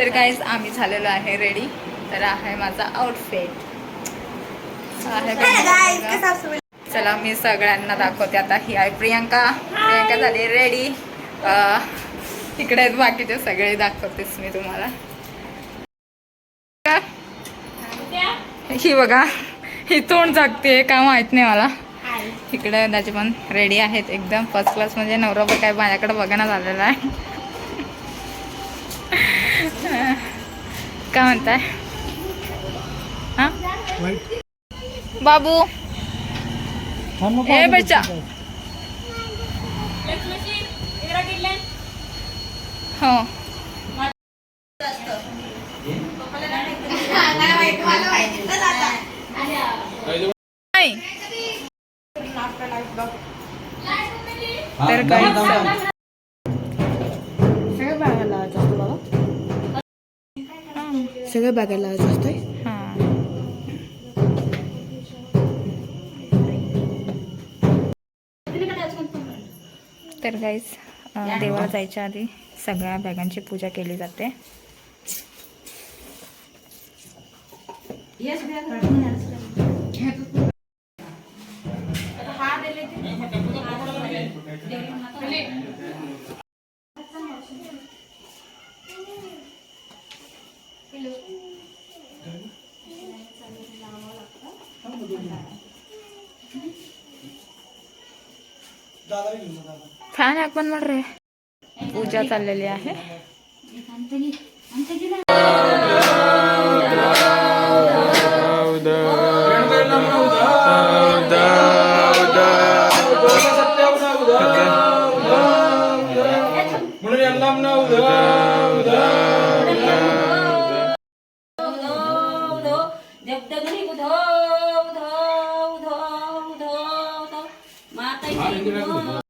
तर काहीच आम्ही झालेलो आहे रेडी तर आहे माझा आउटफिट. चला मी सगळ्यांना दाखवते. आता ही आहे प्रियांका. प्रियांका झाली रेडी इकडे आहेत बाकीचे सगळे दाखवतेच मी तुम्हाला. ही बघा ही तोंड झाकते का माहीत नाही मला. इकडे त्याचे पण रेडी आहेत एकदम. फर्स्ट क्लास म्हणजे नवरा काय माझ्याकडे बघायला झालेला आहे. काय म्हणताय? हा? बाबू. ए बच्चा हो. नाही. तर काही सगळं बघायला लावायचं असतंय. तर गाईज देवाला जायच्या आधी सगळ्या बॅगांची पूजा केली जाते. फॅन हाक पण रे. पूजा चाललेली आहे. म्हणून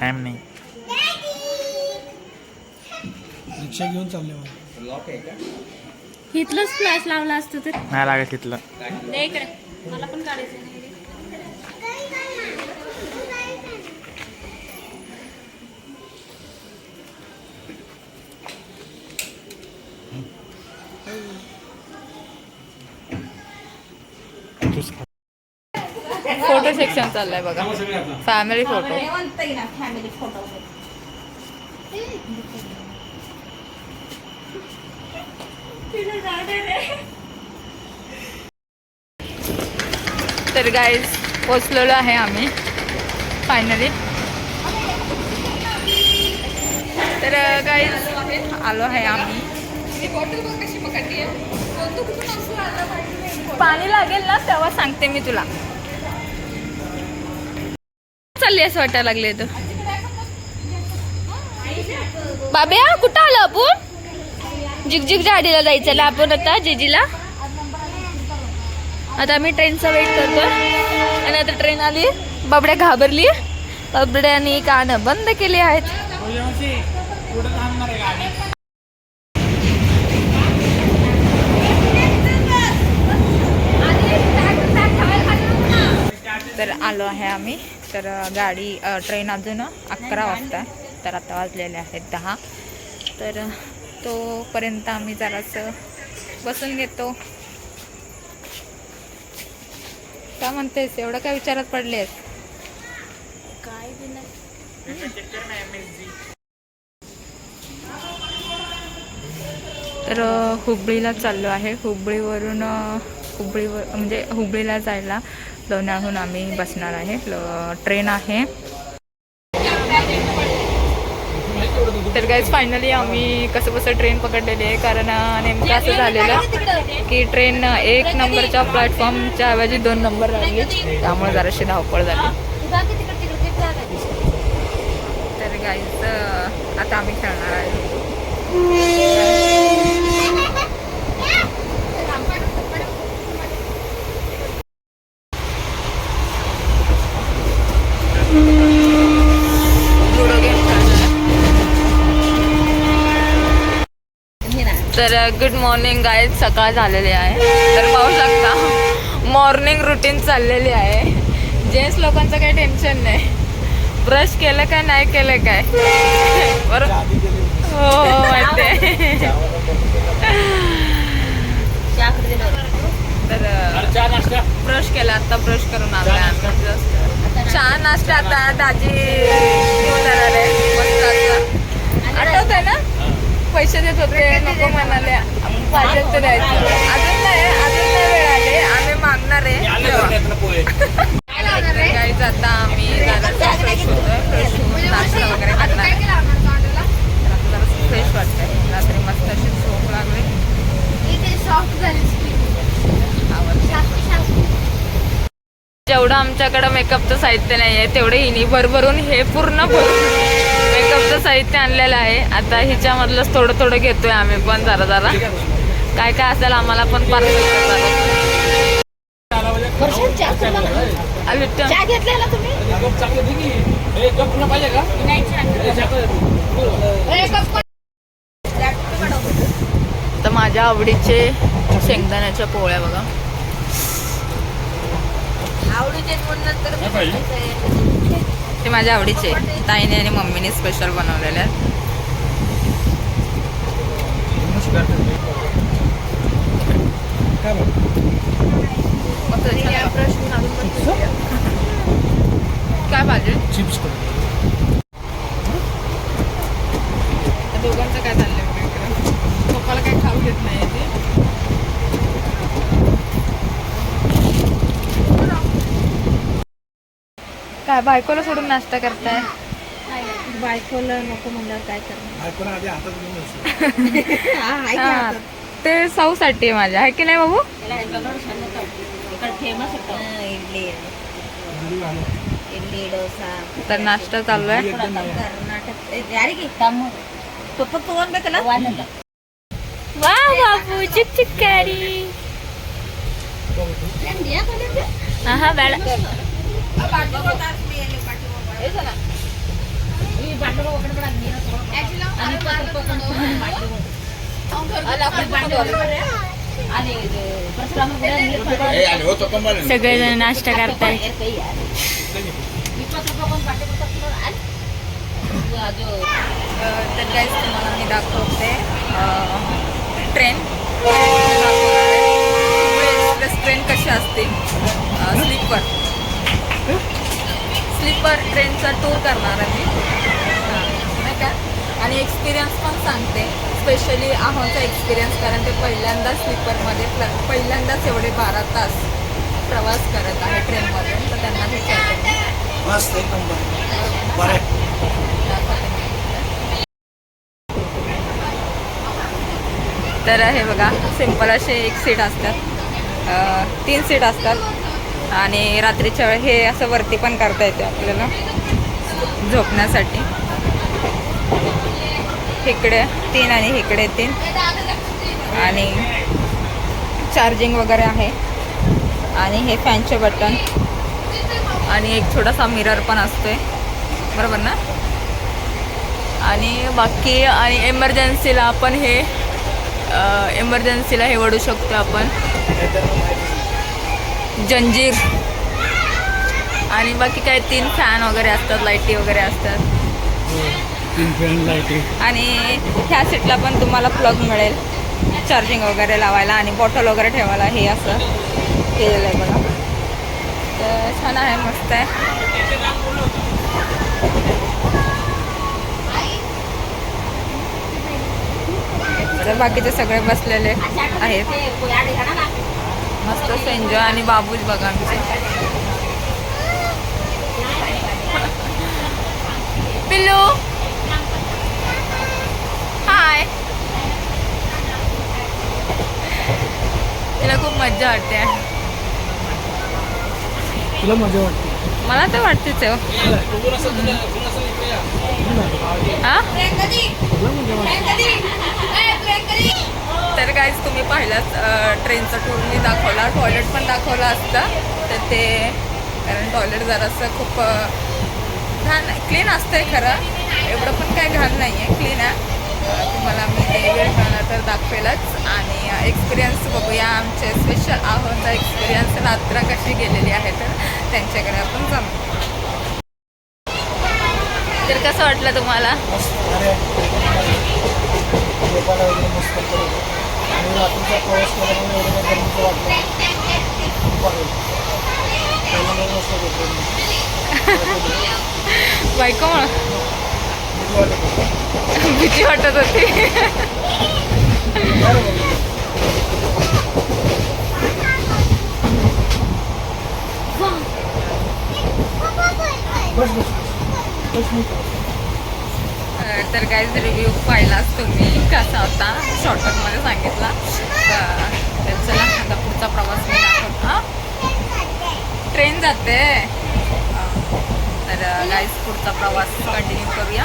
हॅम नाही. रिक्षा घेऊन चालले मला. लॉक आहे का? इथलंच फ्लॅश लावला असतं तर. नाही लागत तिथलं मला पण काढायचं नाही फोटो सेक्शन चाललंय बघा. फॅमिली फोटो फॅमिली फोटो तर गाईज पोचलेलो आहे आम्ही फायनली तर गाईज आलो आहे आम्ही. पाणी लागेल ना तेव्हा सांगते मी तुला. चालली असं वाटायला लागले तर बाब्या कुठं आलं आपण? जिगजिग झाडीला जायचं ना आपण आता जिजीला. आता आम्ही ट्रेनचा वेट करतो आणि आता ट्रेन आली बाबड्या घाबरली. बाबड्यानी कानं बंद केली आहेत. तर आलो आहे आम्ही. तर गाडी ट्रेन अजून अकरा वाजता. तर आता वाजलेले आहेत दहा. तर तोपर्यंत आम्ही जरासं बसून घेतो. काय म्हणतेस? एवढं काय विचारात पडलेस? काय तर हुबळीला चाललो आहे. हुबळीवरून हुबळीवर म्हणजे हुबळीला जायला. लोण्याहून आम्ही बसणार आहे. ट्रेन आहे. तर गाईज फायनली आम्ही कसं कसं ट्रेन पकडलेली आहे. कारण नेमकं असं झालेलं की ट्रेन एक नंबरच्या प्लॅटफॉर्मच्या ऐवजी दोन नंबर राहिली त्यामुळे जराशी धावपळ झाली. तर गाईज आता आम्ही खेळणार आहे. तर गुड मॉर्निंग गाईज सकाळ झालेली आहे. तर पाहू शकता मॉर्निंग रुटीन चाललेली आहे. जेंट्स लोकांचं काही टेन्शन नाही. ब्रश केलं काय नाही केलं काय? बरोबर हो हो माहिती तर चहा नाश्ता? ब्रश केला आता ब्रश करून just. चहा नाश्ता आता दाजी घेऊन जाणार आहे मस्त असं. आठवतंय ना पैसे देत होते नको म्हणाले. पाहिजे ते द्यायचं. अजून नाही अजून नाही वेळ आले. आम्ही मागणार आहे. काही जाता आम्ही जरा फ्रेश होतोय फ्रेश होऊन नाश्ता वगैरे करणार आहे. तर फ्रेश वाटतंय रात्री मस्त अशी झोप लागली. जेवढं आमच्याकडं मेकअपचं साहित्य नाही आहे तेवढे हिनी भरभरून हे पूर्ण भरून मेकअपचं साहित्य आणलेलं आहे. आता हिच्यामधलंच थोडं थोडं घेतोय आम्ही पण जरा जरा. काय काय असेल आम्हाला पण पार्सल चहा घेतलेला तुम्ही कप चांगलं दे की ए, कप पुन्हा पाहिजे का ए, चाकं. तर माझ्या आवडीचे शेंगदाण्याच्या पोळ्या बघा. पाहिजे ते माझ्या आवडीचे ताईने आणि मम्मीने स्पेशल बनवलेले. काय पाहिजे चिप्स कर त्या दोघांचं काय चाललंय बघा इकडं पप्पाला काही खाऊ देत नाही ते बायकोला सोडून नाश्ता करताय? बायकोला नको म्हणल्यावर काय करणार. ते साऊसाठी आहे माझ्या. आहे की नाही बाबू? फेमस इडली डोसा. तर नाश्ता चालू आहे. वा बाबू चिक ए, आणि हो, कंबाल. सगळेजण नाश्ता करताय. तर गाईज तुम्हाला मी दाखवते ट्रेन एक्सप्रेस ट्रेन कशी असते? स्लीपर स्लीपर ट्रेनचा टूर करणार आहे मी. हां, नाही का? आणि एक्सपिरियन्स पण सांगते. स्पेशली आहोचा एक्सपिरियन्स कारण ते पहिल्यांदाच स्लीपरमध्ये पहिल्यांदाच एवढे बारा तास प्रवास करत आहे ट्रेनमधून तर त्यांना. तर हे बघा सिंपल असे एक सीट असतात. तीन सीट असतात. आणि रात्रीच्या वेळ हे असं वरती पण करता येते आपल्याला. झोपण्यासाठी. इकडे तीन आणि इकडे तीन. आणि चार्जिंग वगैरे आहे. आणि हे फॅनचे बटन. आणि एक छोटासा मिरर पण असतोय. बरोबर ना? आणि बाकी आणि एमर्जन्सीला आपण हे एमर्जन्सीला हे वडू शकतो आपण. जंजीर. आणि बाकी काय तीन फॅन वगैरे असतात लाईटी वगैरे असतात. आणि ह्या सीटला पण तुम्हाला प्लग मिळेल. चार्जिंग वगैरे लावायला आणि बॉटल वगैरे ठेवायला हे असं. केलेलं आहे बघा. तर छान आहे मस्त आहे. तर बाकीचे सगळे बसलेले आहेत. मस्त एन्जॉय आणि बाबूच बघा आमचे. पिल्लू. हाय तिला खूप मज्जा वाटते. तुला मजा वाटते? मला तर वाटतेच आहे हो. तर काहीच तुम्ही पाहिलात ट्रेनचा टूर मी दाखवला. टॉयलेट पण दाखवला असतं. तर ते कारण टॉयलेट जरासं खूप घाण क्लीन असतं आहे खरं. एवढं पण काय घाण नाही आहे. क्लीन आहे तुम्हाला मी ते वेळ मिळाला तर दाखवेलच. आणि एक्सपिरियन्स बघूया. आमचे स्पेशल आहोचा एक्सपिरियन्स रात्र कशी गेलेली आहे तर त्यांच्याकडे आपण जमू तर कसं वाटलं तुम्हाला? आणि रात्रीचा प्रवास केल्यामुळे एवढं काही गरमीचं वाटलं खूप आहे बायको म्हणून भीती वाटत होती. बस बस बस तर काहीच रिव्ह्यू पाहिलाच तुम्ही. कसा होता? शॉर्टकटमध्ये सांगितला. तर चला आता पुढचा प्रवास मी दाखवता ट्रेन जाते. तर uh, गाईज पुढचा प्रवास कंटिन्यू करूया.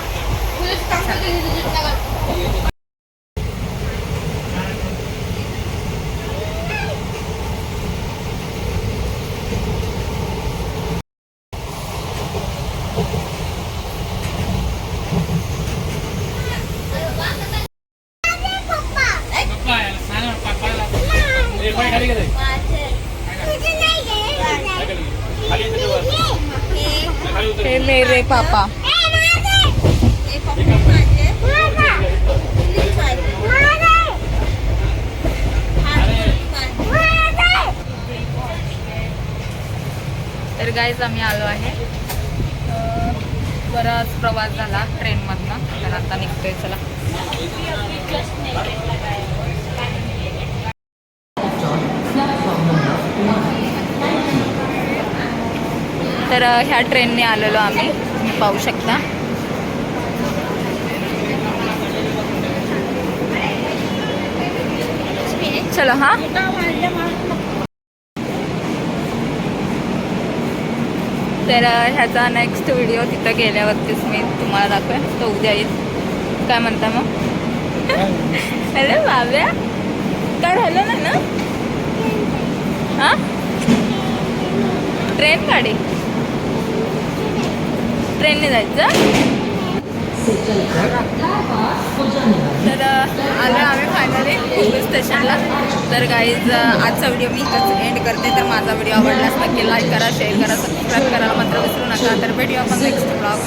गाईज आम्ही आलो आहे. बराच प्रवास झाला ट्रेनमधनं. तर आता निघतोय चला. तर ह्या ट्रेनने आलेलो आम्ही. तुम्ही पाहू शकता. चलो हा. तर ह्याचा नेक्स्ट व्हिडिओ तिथं गेल्यावरतीच मी तुम्हाला दाखवेन. तो उद्या येईल. काय म्हणता मग? हॅलो बाब्या काय झालं ना ना हां? ट्रेन गाडी ट्रेनने जायचं? तर आलो आम्ही फायनली मुंबई स्टेशनला तर गाईज आजचा व्हिडिओ मी इथंच एंड करते. तर माझा व्हिडिओ आवडलाच नक्की लाईक करा शेअर करा सबस्क्राईब करायला मात्र विसरू नका. तर भेटूया आपण नेक्स्ट ब्लॉग